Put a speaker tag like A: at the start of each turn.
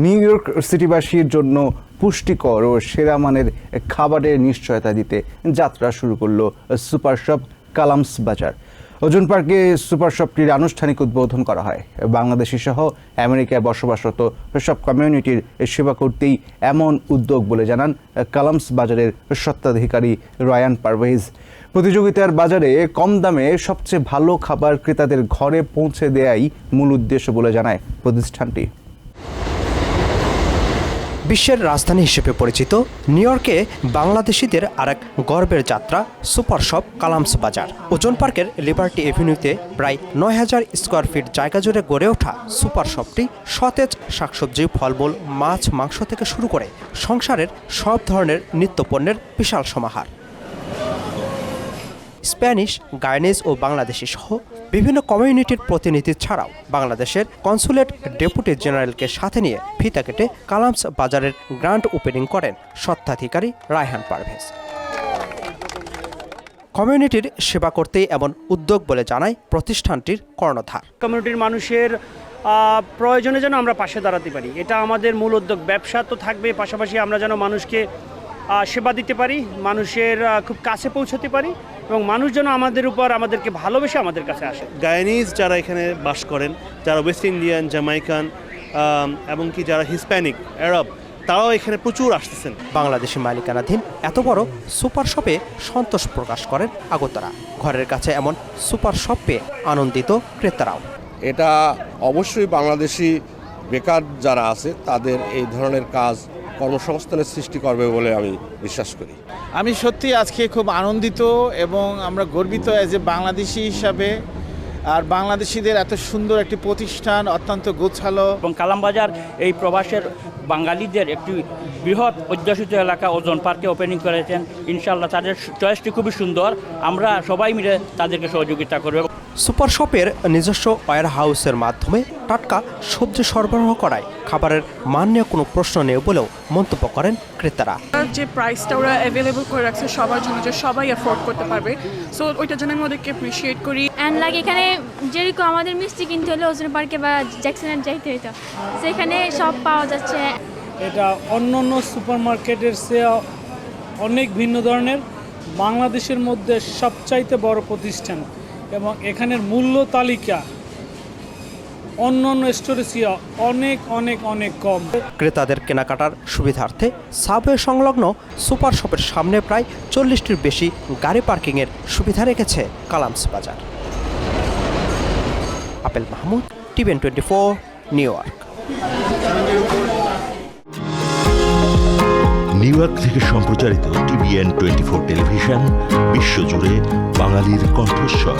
A: New York সিটিবাসীর জন্য পুষ্টিকর ও সেরা মানের খাবারের নিশ্চয়তা দিতে যাত্রা শুরু করল সুপার শপ কালামস বাজার। ওজন পার্কে সুপার শপটির আনুষ্ঠানিক উদ্বোধন করা হয়। বাংলাদেশি সহ আমেরিকায় বসবাসরত সব কমিউনিটির সেবা করতেই এমন উদ্যোগ বলে জানান কালামস বাজারের স্বত্বাধিকারী রয়ান পারভেজ। প্রতিযোগিতার বাজারে কম দামে সবচেয়ে ভালো খাবার ক্রেতাদের ঘরে পৌঁছে দেয়াই মূল উদ্দেশ্য বলে জানায় প্রতিষ্ঠানটি।
B: বিশ্বের রাজধানী হিসেবে পরিচিত নিউ ইয়র্কে বাংলাদেশিদের আরেক গর্বের যাত্রা সুপার শপ কালামস বাজার। ওজন পার্কের লিবার্টি এভিনিউতে প্রায় নয় হাজার স্কোয়ার ফিট জায়গা জুড়ে গড়ে ওঠা সুপার শপটি সতেজ শাকসবজি, ফলমূল, মাছ, মাংস থেকে শুরু করে সংসারের সব ধরনের নিত্যপণ্যের বিশাল সমাহার। স্প্যানিশ গাইনিজ ও বাংলাদেশি সহ বিভিন্ন কমিউনিটির প্রতিনিধি ছাড়াও বাংলাদেশের কনসুলেট ডেপুটি জেনারেলকে সাথে নিয়ে ফিতা কেটে কালামস বাজারের গ্র্যান্ড ওপেনিং করেন স্বত্বাধিকারী রায়হান পারভেজ। কমিউনিটির সেবা করতেই এমন উদ্যোগ বলে জানায় প্রতিষ্ঠানটির কর্ণধার।
C: কমিউনিটির মানুষের প্রয়োজনে যেন আমরা পাশে দাঁড়াতে পারি। এটা আমাদের মূল উদ্যোগ। ব্যবসা তো থাকবে পাশাপাশি আমরা যেন মানুষকে সেবা দিতে পারি মানুষের খুব কাছে পৌঁছতে পারি এবং মানুষ যেন আমাদের উপর আমাদেরকে ভালোবেসে আমাদের কাছে আসে।
D: গায়ানিজ যারা এখানে বাস করেন যারা ওয়েস্ট ইন্ডিয়ান জামাইকান এবং কি যারা হিসপ্যানিক আরব তারাও এখানে প্রচুর আসতেছেন।
B: বাংলাদেশি মালিকানাধীন এত বড় সুপার শপে সন্তোষ প্রকাশ করেন আগতরা ঘরের কাছে এমন সুপার শপ পেয়ে আনন্দিত ক্রেতারাও।
E: এটা অবশ্যই বাংলাদেশি বেকার যারা আছে তাদের এই ধরনের কাজ কর্মসংস্থানের সৃষ্টি করবে বলে আমি বিশ্বাস করি।
F: আমি সত্যি আজকে খুব আনন্দিত এবং আমরা গর্বিত এজ এ বাংলাদেশি হিসাবে। আর বাংলাদেশিদের এত সুন্দর একটি প্রতিষ্ঠান অত্যন্ত গোছালো।
G: এবং কালামবাজার এই প্রবাসের বাঙালিদের একটি বৃহৎ অধ্যুষিত এলাকা ওজন পার্কে ওপেনিং করেছেন। ইনশাল্লাহ তাদের চয়েসটি খুবই সুন্দর। আমরা সবাই মিলে তাদেরকে সহযোগিতা করব।
B: সুপার শপের নিজস্ব ওয়্যার হাউসের মাধ্যমে টাটকা সবজি সরবরাহ করায় খাবারের মান নিয়ে কোনো প্রশ্ন নেই বলেও মন্তব্য করেন ক্রেতারা।
H: যে প্রাইসটা ওরা অ্যাভেলেবল করে রাখছে সবার জন্য যে সবাই অ্যাফোর্ড করতে পারবে। সো ওইটার জন্য আমি ওদেরকে অ্যাপ্রিসিয়েট করি।
I: অ্যান্ড লাইক এখানে যেরকম আমাদের মিষ্টি কিনতে হলে ওজন পার্কে বা জ্যাকসনের যাইতে হইতো। সেখানে সব পাওয়া যাচ্ছে।
J: এটা অন্য অন্য সুপার মার্কেটের চেয়ে অনেক ভিন্ন ধরনের। বাংলাদেশের মধ্যে সবচাইতে বড় প্রতিষ্ঠান এবং এখানের মূল্য তালিকা অন্য অন্য স্টোরের চেয়ে অনেক অনেক অনেক কম।
B: ক্রেতাদের কেনাকাটার সুবিধার্থে সাবওয়ে সংলগ্ন সুপার শপের সামনে প্রায় চল্লিশটির বেশি গাড়ি পার্কিংয়ের সুবিধা রেখেছে কালামস বাজার Apel Mahmud TVN twenty four New York.
K: New York থেকে সম্প্রচারিত টিভিএন টোয়েন্টি ফোর টেলিভিশন বিশ্বজুড়ে বাঙালির কণ্ঠস্বর।